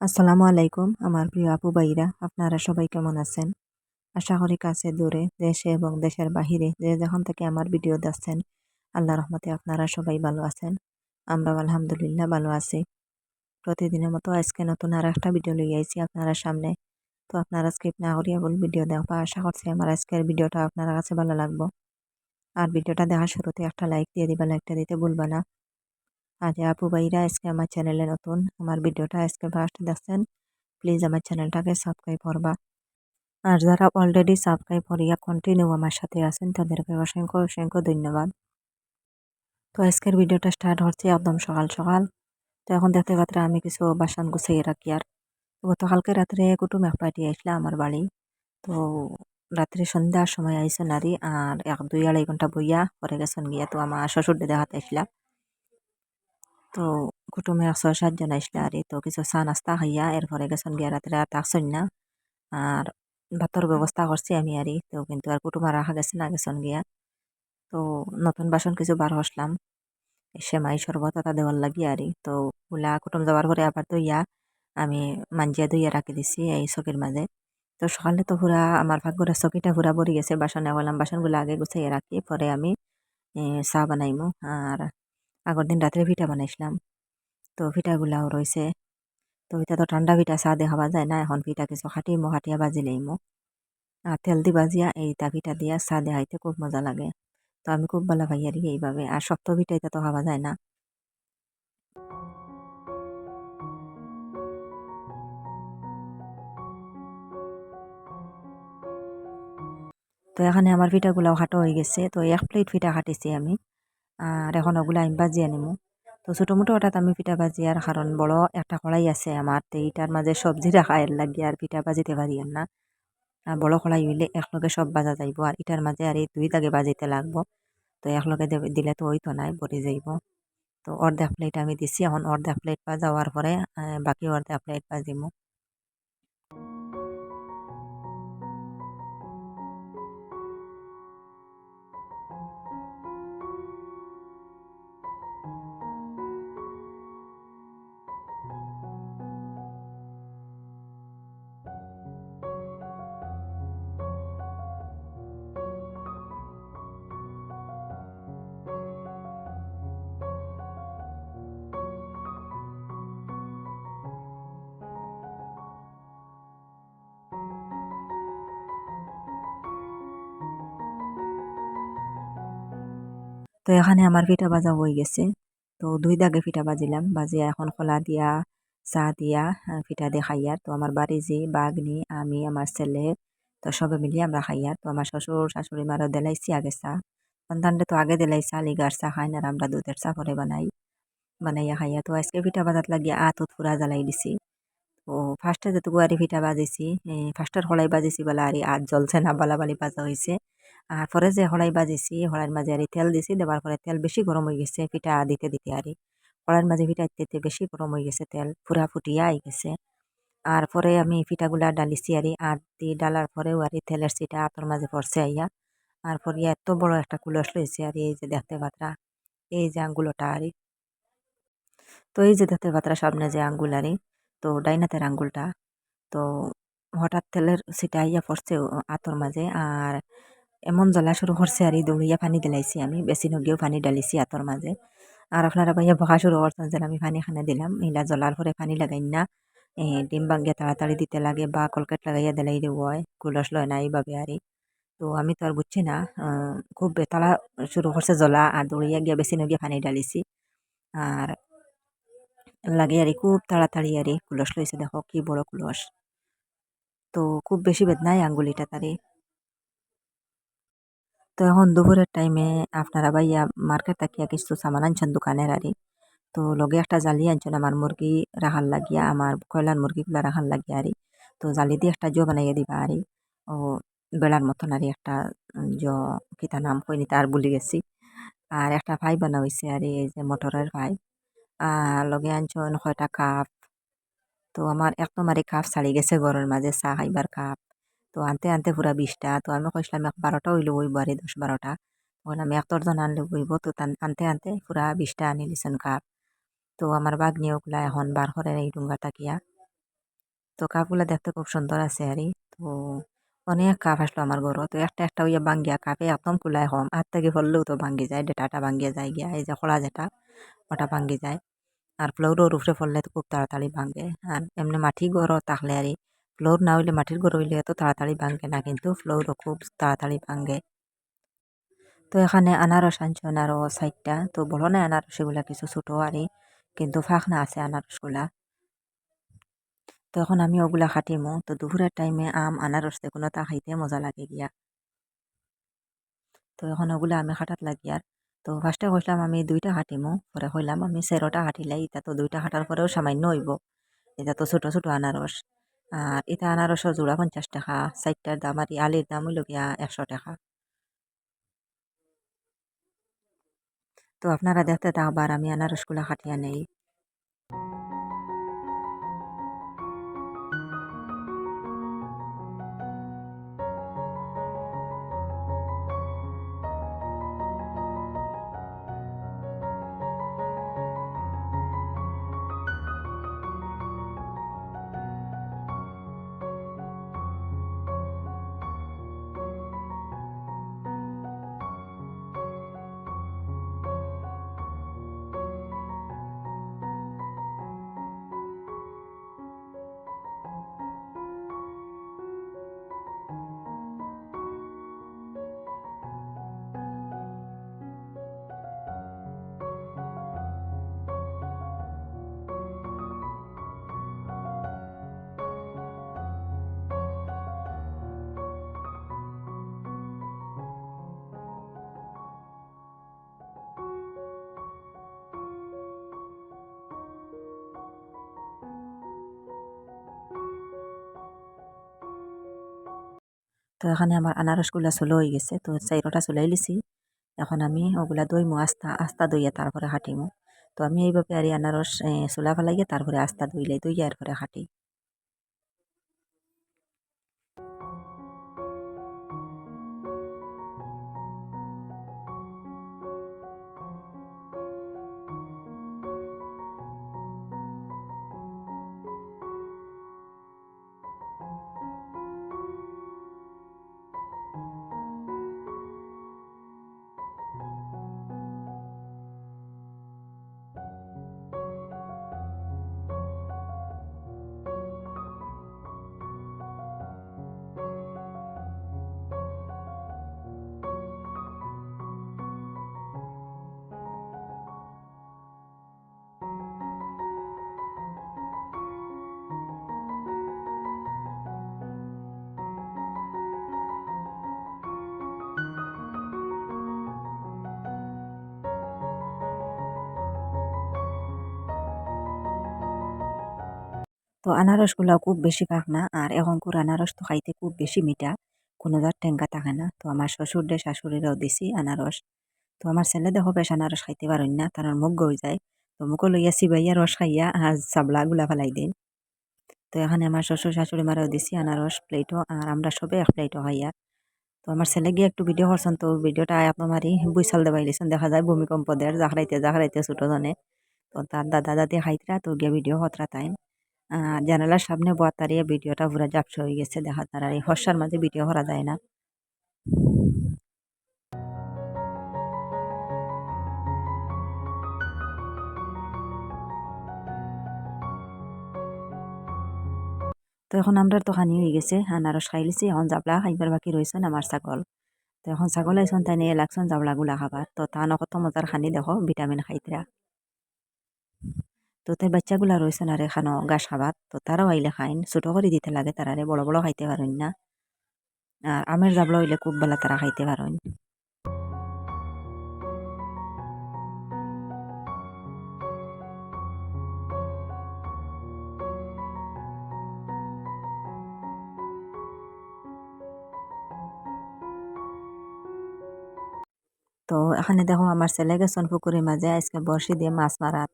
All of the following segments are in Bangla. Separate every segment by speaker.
Speaker 1: আসসালামু আলাইকুম, আমার প্রিয় আপু ভাইরা, আপনারা সবাই কেমন আছেন? আশা করি কাছে, দূরে, দেশে এবং দেশের বাহিরে যে যখন থেকে আমার ভিডিও দেখছেন, আল্লাহ রহমতে আপনারা সবাই ভালো আছেন। আমরা আলহামদুলিল্লাহ ভালো আছি। প্রতিদিনের মতো আজকে নতুন আর একটা ভিডিও লই আইছি আপনারা সামনে। তো আপনারা স্কিপ না করিয়া বল ভিডিও দেখবা আশা করছি আমার আজকের ভিডিওটা আপনার কাছে ভালো লাগবো। আর ভিডিওটা দেখার শুরুতে একটা লাইক দিয়ে দিবা লাইকটা দিতে ভুলবা না। আর আপু ভাইরা, আজকে আমার চ্যানেলে নতুন, আমার ভিডিওটা আজকে ফার্স্ট দেখছেন প্লিজ আমার চ্যানেলটাকে সাবস্ক্রাইব করবা। আর যারা অলরেডি সাবস্ক্রাইব করিয়া কন্টিনিউ আমার সাথে আছেন, তাদেরকে অসংখ্য অসংখ্য ধন্যবাদ। তো আজকের ভিডিওটা স্টার্ট হচ্ছে একদম সকাল সকাল। তো এখন দেখতে পাত্রে আমি কিছু বাসন গুছিয়ে রাখি আর। গতকালকে রাত্রে কুটুম এক পার্টি আসলে আমার বাড়ি। তো রাত্রে সন্ধ্যার সময় আইসো নারী, আর এক, দুই, আড়াই ঘণ্টা বইয়া পরে গেছেন গিয়া তো আমার শ্বশুর দেখাতে আসলাম তো কুটুমে ছয় সাতজন আসলে আর তো কিছু চা নাস্তা খাইয়া এরপরে গেছেন গিয়া রাত্রে আর থাকছেন না আর ভাতর ব্যবস্থা করছি আমি আরই তো কিন্তু আর কুটুমা রাখা গেছে না গেছেন গিয়া তো নতুন বাসন কিছু বার হসলাম সেমাই শরবত এটা দেওয়ার লাগি আরই তো ওলা কুটুম যাওয়ার পরে আবার দইয়া আমি মাঞ্জিয়া ধুইয়া রাখি দিছি এই চকির মাঝে তো সকালে তো পুরা আমার ভাগ্যরা চকিটা পুরা ভরি গেছে বাসনে গলাম বাসনগুলো আগে গুছাইয়া রাখি পরে আমি চা বানাইমু আর আগর দিন রাত্রে পিঠা বানাইছিলাম। তো পিঠাগুলাও রয়েছে তো এটা তো ঠান্ডা পিঠা চা খাওয়া যায় না এখন পিঠা কিছু খাটিমো খাটিয়া বাজি লইমো আর তেল দি বাজিয়া এই পিঠা দিয়া চা দিয়ে, খাইতে খুব মজা লাগে। তো আমি খুব ভালো পাই আর এইভাবে। আর শক্ত পিঠা এটা তো খাওয়া যায় না। তো এখানে আমার পিঠাগুলাও হাঁটো হয়ে গেছে। তো এক প্লেট পিঠা খাটিছি আমি। আর এখন ওগুলো আমি বাজিয়ে আনিমু। তো ছোটো মোটো হঠাৎ আমি পিঠা ভাজি আর কারণ বড় একটা কড়াই আছে আমার তো এইটার মাঝে সবজি রাখা এর লাগে আর পিঠা বাজিতে পারি না। আর বড় কড়াই হইলে একলগে সব বাজা যাইব আর এটার মাঝে আর এই দুই দাগে বাজিতে লাগবো। তো একলগে দিলে তো ওই তো নাই ভরে যাইব। তো অর্ধেক প্লেট আমি দিছি, এখন অর্ধেক প্লেট যাওয়ার পরে বাকি অর্ধেক প্লেট বাজিমু। তো এখানে আমার পিঠা ভাজা হয়ে গেছে। তো দুই দাগে পিঠা বাজিলাম বাজিয়া এখন খোলা দিয়া, চা দিয়া পিঠা দিয়ে খাইয়ার তো আমার বাড়ি যে বাগনি, আমি, আমার ছেলে, তো সবে মিলিয়ে আমরা খাইয়ার তো আমার শ্বশুর, শাশুড়ি মারও দেলাইছি আগে চা। সন্তানটা তো আগে দেলাই চা লিগার চা খাই না আমরা দুধের চা করে বানাই, বানাইয়া খাইয়া। তো আজকে পিঠা বাজাত লাগিয়া আতত ফুরা জ্বালাই দিছি। তো ফার্স্টে যেটুকু আর পিঠা বাজিছি ফার্স্টের হলাই বাজিছি বলে আর আজ জ্বলছে না বালাবালি বাজা হয়েছে আর পরে যে হড়াই বাজিছি হড়াইয়ের মাঝে আর তেল দিছি, দেওয়ার পরে তেল বেশি গরম হয়ে গেছে পিঠা দিতে দিতে আর হড়াইয়ের মাঝে পিঠা দিতে বেশি গরম হয়ে গেছে তেল ফুরা ফুটিয়া আই গেছে। আর পরে আমি পিঠাগুলা ডালিছি আর আট দিয়ে ডালার পরেও আর তেলের সিটা আতর মাঝে পড়ছে আইয়া। আর পরে এত বড় একটা কুলস লইছে আর এই যে দেখতে পাত্রা, এই যে আঙ্গুলটা আর তো এই যে দেখতে পাত্রা সামনে যে আঙ্গুল আরি তো ডাইনাতের আঙ্গুলটা। তো হঠাৎ তেলের সিটা আইয়া পড়ছে আতর মাঝে আর এমন জ্বলা শুরু করছে আর দৌড়িয়া পানি দিলাইছি আমি, বেশি নগিয়েও পানি ডালিছি আতর মাঝে। আর আপনারা ভাইয়া বকা শুরু করছেন যে আমি পানি খানে দিলাম ইলা জ্বলার পরে পানি লাগাই না। ডিম ভাঙ্গিয়া তাড়াতাড়ি দিতে লাগে বা কলকেট লাগাইয়া দিলাই দেবো হয় কুলস লয় না এইভাবে আর। তো আমি তো আর বুঝছি না খুব বেতালা শুরু করছে জ্বলা আর দৌড়িয়া গিয়া বেশি নগিয়া পানি ডালিছি আর লাগে আর খুব তাড়াতাড়ি আর কুলস লইছে দেখো কি বড় কুলস। তো খুব বেশি বেদনাই আঙ্গুলিটা তারে। তো এখন দুপুরের টাইমে আপনারা ভাইয়া মার্কেট তাকিয়া কিছু সামান আনছেন দোকানের আরে। তো লগে একটা জালি আনছেন আমার মুরগি রাখার লাগিয়া, আমার কয়লার মুরগিগুলা রাখার লাগিয়া আরে। তো জালি দিয়ে একটা জো বানাইয়া দিবা আরে। ও বেড়ার মতন আরে একটা জ কিতা নাম কইনি, তার বলি গেছি। আর একটা পাইপ বানা হয়েছে আর, এই যে মোটরের আর লগে আনছেন কয়টা কাপ। তো আমার একদম আর কাপ ছাড়ি গেছে ঘরের মাঝে চা খাইবার কাপ। তো আনতে আনতে পুরা বিশটা। তো আমি কইসলাম এক বারোটা হইলে বইব আর দশ বারোটা তখন আমি এক দশজন আনলে বইব তো আনতে আনতে পুরা বিশটা আনি দিছেন কাপ। তো আমার বাঘ নিয়ে ওগুলা এখন বার করে এই ডুঙ্গা তাকিয়া। তো কাপগুলা দেখতে খুব সুন্দর আছে আরই তো অনেক কাপ আসলো আমার ঘরও তো একটা একটা হইয়া ভাঙ্গিয়া কাপে একদম কুলাই হম। আর থেকে ফললেও তো ভাঙ্গি যায় ডেটাটা ভাঙ্গিয়া যায় গিয়া এই যে খোলা যেটা ওটা ভাঙ্গি যায়। আর ফ্লোরের উপরে পড়লে তো খুব তাড়াতাড়ি ভাঙ্গে। আর এমনি মাটি ঘরও থাকলে আর ফ্লোর না হইলে মাটির ঘর হইলে এত তাড়াতাড়ি ভাঙ্গে না, কিন্তু ফ্লোরও খুব তাড়াতাড়ি ভাঙ্গে। তো এখানে আনারস আনছেন আরও সাইডটা তো বড় না আনারস এগুলা কিছু ছোটো আরই কিন্তু ফাঁকনা আছে আনারসগুলা। তো এখন আমি ওগুলা খাটিমো তো দুপুরের টাইমে আম, আনারস দেখুন তা খাইতে মজা লাগে গিয়া। তো এখন ওগুলা আমি খাটাত লাগি আর তো ফার্স্টে কইলাম আমি দুইটা হাঁটিমো পরে কইলাম আমি সেরোটা হাঁটিলাই এটা তো দুইটা হাঁটার পরেও সামান্য হইব এটা তো ছোটো ছোটো আনারস। আর এটা আনারসের জোড়া পঞ্চাশ টাকা চারটার দাম আর আলির দাম হইল গিয়া একশো টাকা। তো আপনারা দেখতে থাকবার আমি আনারসগুলো হাঁটিয়া নেই। তো এখানে আমার আনারসগুলা চুলো হয়ে গেছে, তো চাইরোটা চলাই লিছি। এখন আমি ওগুলা দইমো, আস্তা আস্তা দইয়া তারপরে হাঁটিমো। তো আমি এইভাবে আর আনারস চুলা ফেলাইয়া তারপরে আস্তা দইলাই দইয়া এরপরে হাঁটি। তো আনারসগুলা খুব বেশি পাক না, আর এখনকার আনারস তো খাইতে খুব বেশি মিঠা, কোনো যার টেঙ্কা থাকে না। তো আমার শ্বশুর দে শাশুড়িরাও দিছি আনারস। তো আমার ছেলে দেখো বেশ আনারস খাইতে পারেন না, তার মুখ গই যায়। তো মুখও লইয়া চিবাইয়া রস খাইয়া আর চাবলা গুলা ফেলাই দিন। তো এখানে আমার শ্বশুর, শাশুড়ি মারাও দিছি আনারস প্লেটও, আর আমরা সবে এক প্লেটও খাইয়া। তো আমার ছেলে গিয়ে একটু ভিডিও করছেন তো ভিডিওটা আপনার মারি বুইসাল দেবাই লিছেন দেখা যায় ভূমিকম্প দের জাহরাইতে জাহরাইতে ছোট জনে। তো তার দাদা, দাদি খাইতরা তো গিয়ে ভিডিও হতরা তাই জানালার সামনে বয়া ভিডিওটা পুরা জাপসা হয়ে গেছে, দেখা তার এই হর্ষার মাঝে ভিডিও করা যায় না। তো এখন আমরা তো খানি হয়ে গেছে আনারস খাই লিছি, এখন জাবলা খাইবার বাকি রয়েছেন আমার ছাগল। তো এখন ছাগল আইসন তাই নিয়ে লাগছেন জাবলাগুলা খাবার, তো তা কত মজার খানি দেখো, ভিটামিন খাইতরা। তো তাই বাচ্চাগুলা রয়েছেন আর এখানো গাছ খাবার তো তারাও আইলে খাইন, ছোটো করে দিতে লাগে তারারে, বড় বড় খাইতে পারেন না। আর আমের জাবলা হইলে খুব বেলা তারা খাইতে পারেন তো এখানে দেখো আমার ছেলে গেছেন পুকুরের মাঝে, আজকে বর্ষি দিয়ে মাছ মারাত।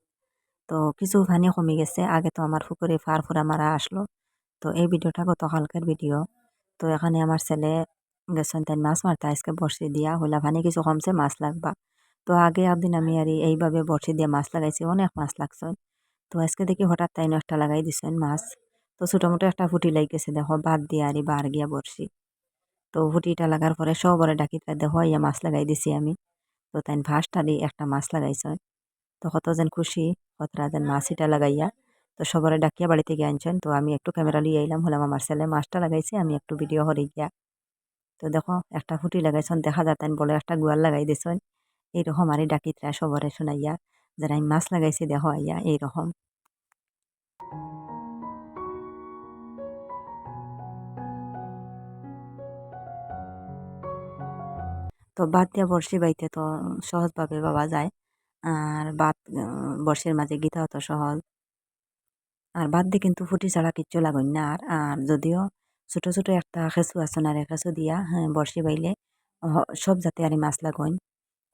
Speaker 1: তো কিছু পানি কমে গেছে। আগে তো আমার পুকুরে ফার ফুরা মারা আসলো তো এই ভিডিওটা কত গতকালকের ভিডিও তো এখানে আমার ছেলে গেছেন তাই মাছ মারতে আজকে বর্ষি দিয়া হইলা পানি কিছু কমছে মাছ লাগবা। তো আগে একদিন আমি আর এইভাবে বর্ষি দিয়ে মাছ লাগাইছি, অনেক মাছ লাগছে। তো আজকে দেখি হঠাৎ তাই একটা লাগাই দিছেন মাছ। তো ছোটো মোটো একটা ফুটি লাগিয়েছে দেখো বাদ দিয়ে আর বার গিয়া বসছি তো ফুটিটা লাগার পরে সবরে ডাকি দেখো ইয়া মাছ লাগাই দিছি আমি। তো তাই ফার্স্ট আলি একটা মাছ লাগাইছে। তো কত যেন খুশি। মাছ এটা লাগাইয়া, তো সবারে ডাকিয়া বাড়ি থেকে আনছেন। তো আমি একটু ক্যামেরা লিয়ে এলাম হলাম আমার ছেলে মাছটা লাগাইছে, আমি একটু ভিডিও করে গিয়া। তো দেখো, একটা ফুটি লাগাইছেন, দেখা যাতেন বলে একটা গোয়াল লাগাই দিছেন। এইরকম আর ডাকিতরা সবরে শোনাইয়া যারা আমি মাছ লাগাইছি, দেখো আইয়া, এইরকম। তো বাদ দিয়া বড়শি বাইতে তো সহজভাবে বাবা যায়। আর বাদ বড়শির মাঝে গীতা তো সহজ। আর বাদ দিয়ে কিন্তু ফুটি ছাড়া কিচ্ছু লাগুন না। আর আর যদিও ছোট ছোট একটা খেঁচু আছে না খেঁচু দিয়া হ্যাঁ বড়শি বাইলে সব জাতে আর মাছ লাগুন।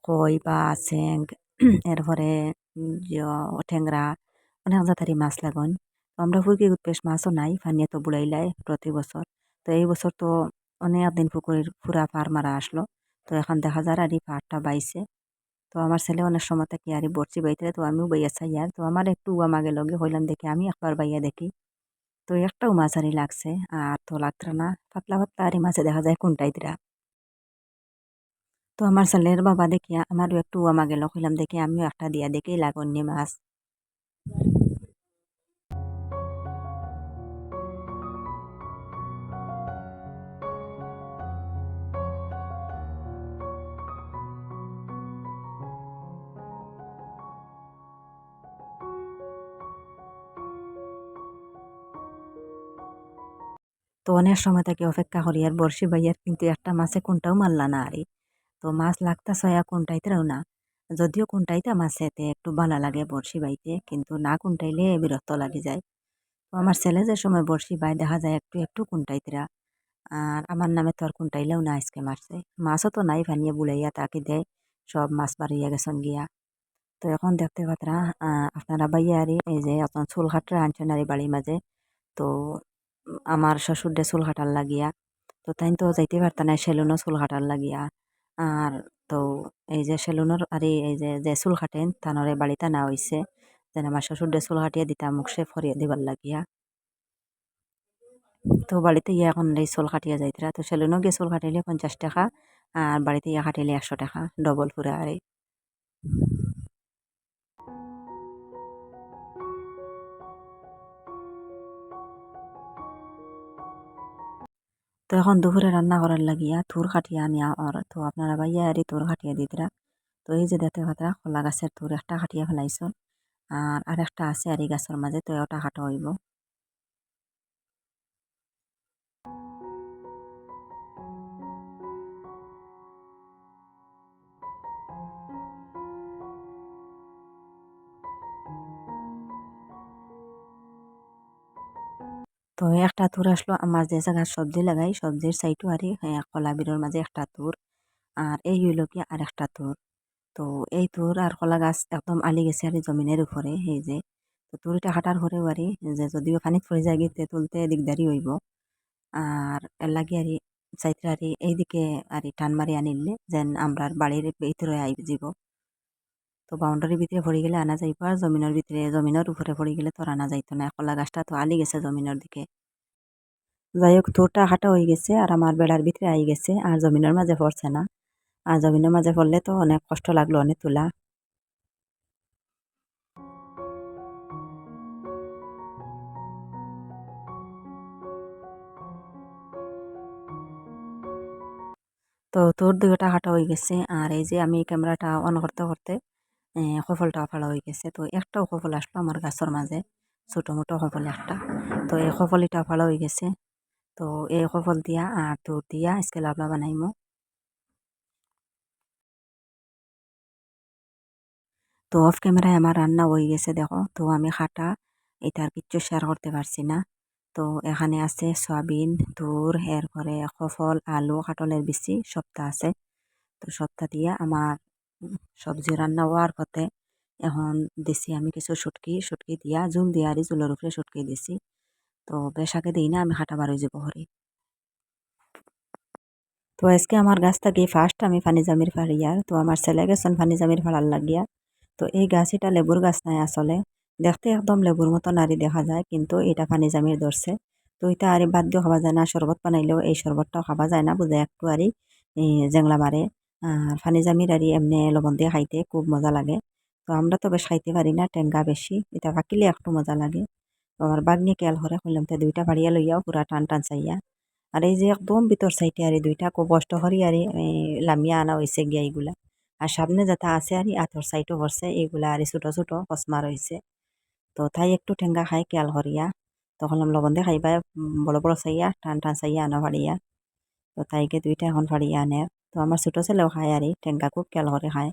Speaker 1: কই বা চেং এরপরে ঠেংরা অনেক জাতারি মাছ লাগুন। আমরা ফুরকি উৎপেশ মাছও নাই, ফানিয়ে তো বুড়াইলাই প্রতি বছর। তো এই বছর তো অনেক দিন পুকুরের ফুরা পার মারা আসলো। তো এখন দেখা যায় আর এই পাড়টা বাইছে। তো আমার ছেলে অনেক সময় থেকে আর বড়ছি বাইতে তো আমিও বাইয়া চাই আর তো আমার একটু আমাকে লগে হইলাম দেখি আমি একবার বাইয়া দেখি। তো একটাও মাছ আরি লাগছে, আর তো লাগতো না। পাতলা পাতলা আরি মাছে দেখা যায় কোনটাই দিরা তো আমার ছেলের বাবা দেখিয়া আমারও একটু আমাকে লগ হইলাম দেখি আমিও একটা দিয়া দেখি লাগন্যে মাছ। তো অনেক সময় তাকে অপেক্ষা করি, আর বর্ষি বাইয়ার কিন্তু একটা মাছে কোনটাও মারলা না আরে তো মাছ লাগতা সয়া কোনটাইতেও না। যদিও কোনটাইতে মাছেতে একটু ভালো লাগে বর্ষি বাইতে কিন্তু না কোনটাইলে বিরক্ত লাগে যায়। তো আমার ছেলে যে সময় বর্ষি বাই দেখা যায় একটু একটু কোনটাইতেরা আর আমার নামে তো আর কোনটাইলেও না আজকে মারছে। মাছও তো নাই ভানিয়ে বুলাইয়া তাকে দেয়, সব মাছ বাড়িয়া গেছেন গিয়া। তো এখন দেখতে পাত্রা আপনারা বাইয়া এই যে এখন চুল খাটরা আনছেন আর বাড়ির মাঝে, তো আমার শ্বশুরডে চুল কাটার লাগিয়া, তো তাই তো যাইতে পারতাম না, সেলুনও চুল কাটার লাগিয়া। আর তো এই যে সেলুনের, আর এই যে যে চুল কাটেন তানরে বাড়িতে না হইছে, যেন আমার শ্বশুরডে চুল কাটিয়ে দিতাম মুখ সে ফরিয়ে দিবার লাগিয়া। তো বাড়িতে ইয়ে এখন এই চুল কাটিয়া যাইতরা, তো সেলুনও গিয়ে চুল কাটিলে পঞ্চাশ টাকা, আর বাড়িতে ইয়ে কাটিলে একশো টাকা ডবল ফুরা আরে। তো এখন দুপুরে রান্না করার লাগিয়া থুর খাটিয়া আনিয়া আর তো আপনারা ভাইয়া আরে থুর খাটিয়া দিতরা। তো এই যে দেখতে পাতরা, কলা গাছের থুর একটা খাটিয়া ফেলাইছ আর আর একটা আছে আর এই গাছের মাঝে, তো ওটা খাটো হইব। তো একটা তুর আসলো আমার যে জায়গায় সবজি লাগাই, সবজির সাইডও আর কলা বিরোর মাঝে একটা তুর, আর এই হইল কি আর একটা তুর। তো এই তুর আর কলা গাছ একদম আলি গেছে আর জমিনের উপরে, এই যে। তো তুরিটা হাঁটার পরে বাড়ি যে যদিও পানিত পড়ে যায় গিয়ে তুলতে দিকদারি হইব। আর এর লাগে আর চাইতে আর এইদিকে আর টান মারি আনিলে, যেন আমরা বাড়ির ভিতরে আই যাব তো বাউন্ডারির ভিতরে পড়ে গেলে আনা যাইব আর জমিনের ভিতরে জমিনের উপরে পড়ে গেলে তো আনা যাইতো না কলা গাছটা তো আলি গেছে জমিনের দিকে। যাই হোক তোরটা হাঁটা হয়ে গেছে আর আমার বেড়ার ভিতরে আই গেছে আর জমিনের মাঝে পড়ছে না। আর জমিনের মাঝে পড়লে তো অনেক কষ্ট লাগল, অনেক তোলা। তো তোর দুইটা হাঁটা হয়ে গেছে আর এই যে আমি ক্যামেরাটা অন করতে করতে সফলটা ফালা হয়ে গেছে। তো একটাও সফল আসলো আমার গাছের মাঝে ছোটো মোটো সফল একটা। তো এই সফলিটা ফালা হয়ে গেছে। তো এই সফল দিয়া আর তোর দিয়া, আজকে লাভলা বানাইমো তো অফ ক্যামেরায় আমার রান্না হয়ে গেছে, দেখো। তো আমি খাটা এটার কিচ্ছু শেয়ার করতে পারছি না। তো এখানে আছে সয়াবিন তুর এরপরে সফল, আলু, কাটলের বিচি সবটা আছে। তো সবটা দিয়ে আমার সবজি রান্না হওয়ার পথে এখন দিছি আমি কিছু সুটকি সুটকি দিয়া জুল দিয়া আর জুলের উপরে সুটকি দিছি। তো বেশ আগে দিই না, আমি হাঁটা বার যাব হরি তো আজকে আমার গাছ থেকে ফার্স্ট আমি ফানি জামির ফাড়িয়ার তো আমার ছেলে গেছেন ফানি জামির ফাড়ার লাগিয়া। তো এই গাছ এটা লেবুর গাছ নাই আসলে। দেখতে একদম লেবুর মতো নারী দেখা যায়, কিন্তু এটা পানি জামির ধরছে। তো এটা আর বাদ দিয়ে খাওয়া যায় না, শরবত বানাইলেও এই শরবতটাও খাওয়া যায় না, বুঝে একটু আরই জেংলা মারে। আর আরই এমনি লবণ দিয়ে খাইতে খুব মজা লাগে। তো আমরা তো বেশ খাইতে পারি না, টেঙ্গা বেশি। এটা পাকিলে একটু মজা লাগে। তো আমার বাগনি কেয়াল হরে কইলাম, তো দুইটা বাড়িয়া লইয়াও পুরা টান টান চাইয়া। আর এই যে একদম ভিতর সাইটে আর দুইটা খুব কষ্ট করি আর লামিয়া আনা হয়েছে গিয়া এইগুলা। আর সামনে যাতে আছে আর, আতর সাইটও ভরছে এইগুলা আর ছোট ছোট কসমা রয়েছে তো তাই একটু ঠেঙ্গা খাই কেয়াল করিয়া তখন লবণ দিয়ে খাইবা বড় বড় চাইয়া, টান টান চাইয়া আনা ফাড়িয়া তো তাইকে দুইটা এখন ফাড়িয়া আনে। তো আমার ছোট ছেলেও খায় আর ঠেঙ্গা খুব খেয়াল করে খায়।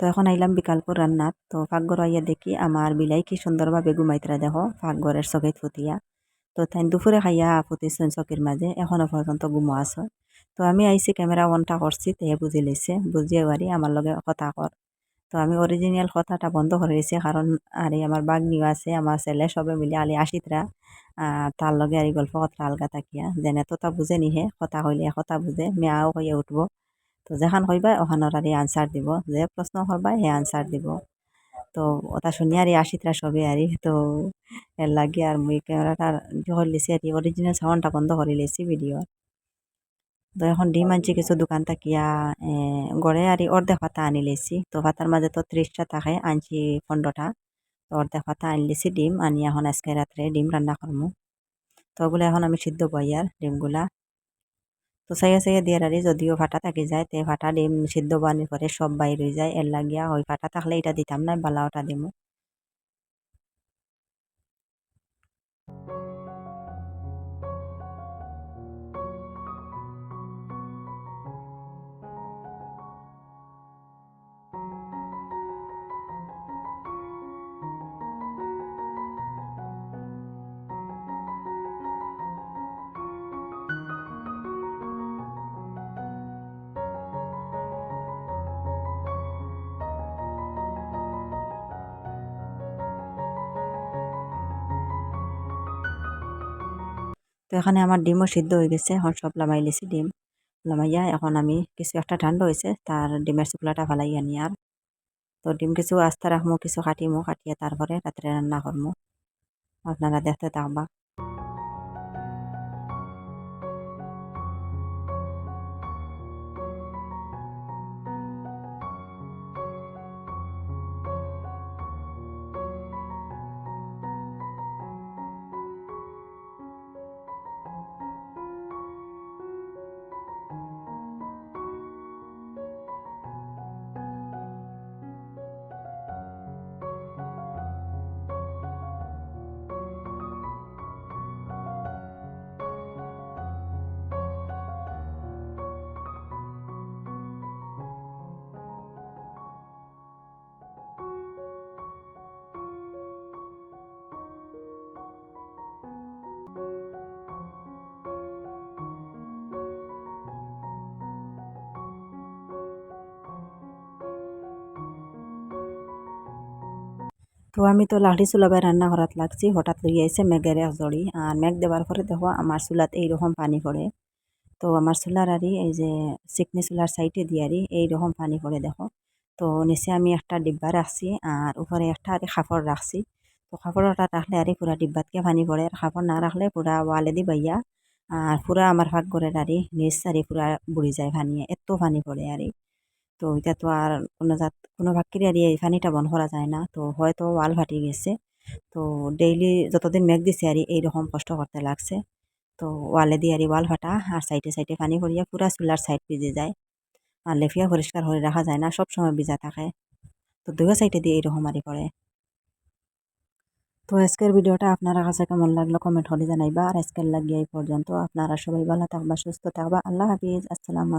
Speaker 1: তো এখন আইলাম বিকালপুর রান্নাত। তো পাকঘর আইয়া দেখি আমার বিলাই কি সুন্দরভাবে ঘুমাইতরা দেখো পাকঘরের চকেত ফুটিয়া। তো তাই দুপুরে খাইয়া ফুটিছেন চকির মাঝে এখনও পর্যন্ত ঘুমো আছো। তো আমি আইসি ক্যামেরা অনটা করছি তে বুঝি লইছে বুঝিয়ে পারি আমার লগে কথা কর তো আমি অরিজিনাল কথাটা বন্ধ করে দিয়েছি কারণ আরে আমার বাগনিও আছে আমার ছেলে সবে মিলে আলি আসিতরা তার লগে আর গল্প কথা আলগা থাকিয়া। যেনে তো তা বুঝে নিহে, কথা হইলে কথা বুঝে মেয়াও হইয়া উঠবো। তো যেখান কইবা ওখানোর আর আনসার দিব। যে প্রশ্ন করবা হে আনসার দিব। তো ওটা শুনি আর আসিতরা সবে আর তো এর লাগে আর মুই ক্যামেরাটা করে লিছি আর অরিজিনাল সাউন্ডটা বন্ধ করে লিছি ভিডিও তো এখন ডিম আনছি, কিছু দোকান থাকিয়া গড়ে আর অর্ধেক পাতা আনি লেছি। তো পাতার মাঝে তো ত্রিশটা থাকে, আনছি পনেরোটা তো অর্ধেক পাতা আনি লেছি ডিম, আনি এখন আজকে রাত্রে ডিম রান্না করব তো ওগুলো এখন আমি সিদ্ধ বই আর ডিমগুলা। তো সাইয়া সাইয়া দিয়ে যদিও ফাটা থাকি যায়, তে ফাটা দিম সিদ্ধ বানি করে সব বাইর হয়ে যায়। এর লাগিয়া ওই ফাটা থাকলে এটা দিতাম না বালাওটা দিমু। এখানে আমার ডিমও সিদ্ধ হয়ে গেছে, এখন সব লামাই লিছি ডিম। লামাইয়া এখন আমি কিছু একটা ঠান্ডা হয়েছে, তার ডিমের শুকলাটা ফালাই আনি আর। তো ডিম কিছু আস্তে রাখব কিছু কাটিমো, কাটিয়ে তারপরে রাত্রে রান্না করব আপনারা দেখতে থাকবা। তো আমি তো লাহড়ি চুলাবাই রান্না করাত লাগছি। হঠাৎ লই আইসে মেঘের জড়ি আর মেঘ দেওয়ার পরে দেখো আমার চুলাত এইরকম পানি পড়ে তো আমার চুলার আরি এই যে চিকনি চুলার সাইডে দিয়ারি এইরকম পানি পড়ে দেখো। তো নিচে আমি একটা ডিব্বা রাখছি আর উপরে একটা আরে খাপড় রাখছি তো খাপড়টা রাখলে আরে পুরা ডিব্বাতকে পানি পড়ে আর খাপড় না রাখলে পুরা ওয়ালে দি বাইয়া। আর পুরা আমার ভাগ করে আরি নিচ আরি পুরা বুড়ি যায় পানি এত পানি পড়ে আরি তো এটা তো আর কোনো জাত, কোনো ভাক্কিরি আর এই পানিটা বন্ধ করা যায় না। তো হয়তো ওয়াল ফাটি গেছে। তো ডেইলি যতদিন মেঘ দিছে আর এইরকম কষ্ট করতে লাগছে, তো ওয়ালে দিয়ে আর ওয়াল ফাটা আর সাইডে সাইডে পানি পড়িয়া পুরা চুলার সাইড ভিজে যায়। আর লেফিয়া পরিষ্কার করে রাখা যায় না, সব সময় ভিজা থাকে। তো দুই সাইডে দিয়ে এইরকম আরি পড়ে তো আজকের ভিডিওটা আপনারা কাছে কেমন লাগল কমেন্ট করে জানাইবা। আর আজকের লাগিয়ে এই পর্যন্ত। আপনারা সবাই ভালো থাকবা, সুস্থ থাকবা। আল্লাহ হাফিজ। আসসালামু